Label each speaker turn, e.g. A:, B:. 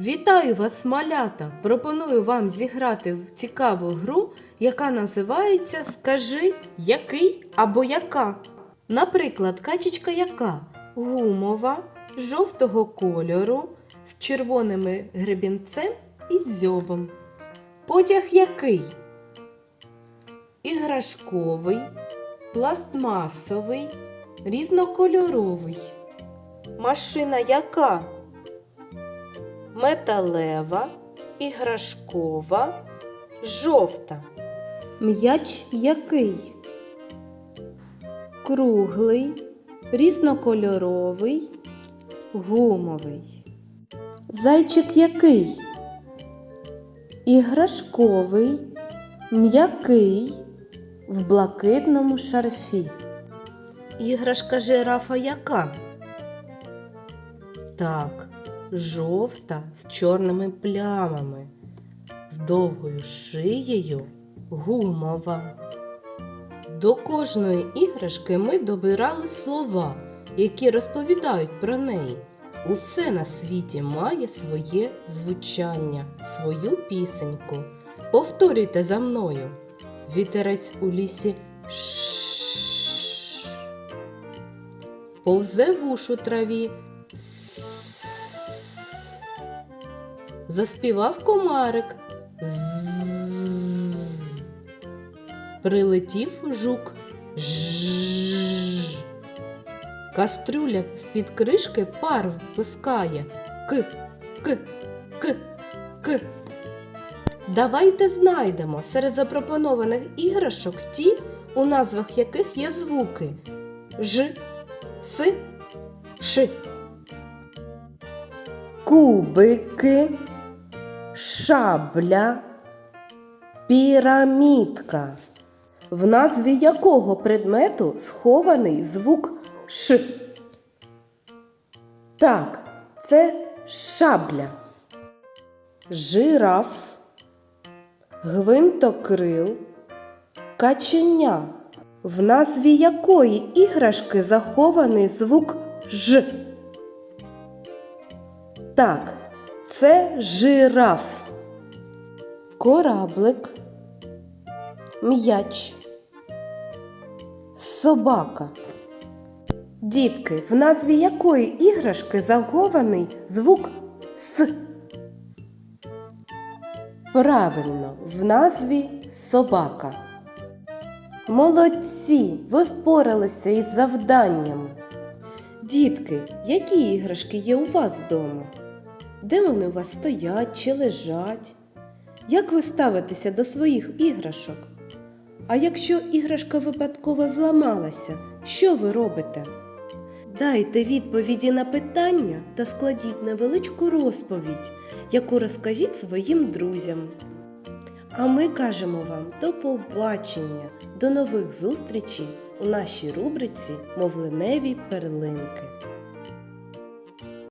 A: Вітаю вас, малята! Пропоную вам зіграти в цікаву гру, яка називається Скажи, який або яка. Наприклад, качечка яка гумова, жовтого кольору, з червоними гребінцем і дзьобом. Потяг який? Іграшковий, пластмасовий, різнокольоровий. Машина яка? Металева, іграшкова, жовта. М'яч який? Круглий, різнокольоровий, гумовий. Зайчик який? Іграшковий, м'який, в блакитному шарфі. Іграшка жирафа яка? Так, жовта з чорними плямами, з довгою шиєю гумова. До кожної іграшки ми добирали слова, які розповідають про неї. Усе на світі має своє звучання, свою пісеньку. Повторюйте за мною. Вітерець у лісі ш. Повзе вуш у траві. Заспівав комарик. З. Прилетів жук. Ж. Кастрюля з-під кришки пар впускає. К, к, к, к. Давайте знайдемо серед запропонованих іграшок ті, у назвах яких є звуки Ж, С, Ш. Кубики, шабля, пірамідка. В назві якого предмету схований звук Ш? Так, це шабля. Жираф, гвинтокрил, каченя. В назві якої іграшки захований звук Ж? Так, це жираф. Кораблик, м'яч, собака. Дітки, в назві якої іграшки захований звук С? Правильно, в назві собака. Молодці! Ви впоралися із завданням. Дітки, які іграшки є у вас вдома? Де вони у вас стоять чи лежать? Як ви ставитеся до своїх іграшок? А якщо іграшка випадково зламалася, що ви робите? Дайте відповіді на питання та складіть невеличку розповідь, яку розкажіть своїм друзям. А ми кажемо вам до побачення, до нових зустрічей у нашій рубриці Мовленеві перлинки.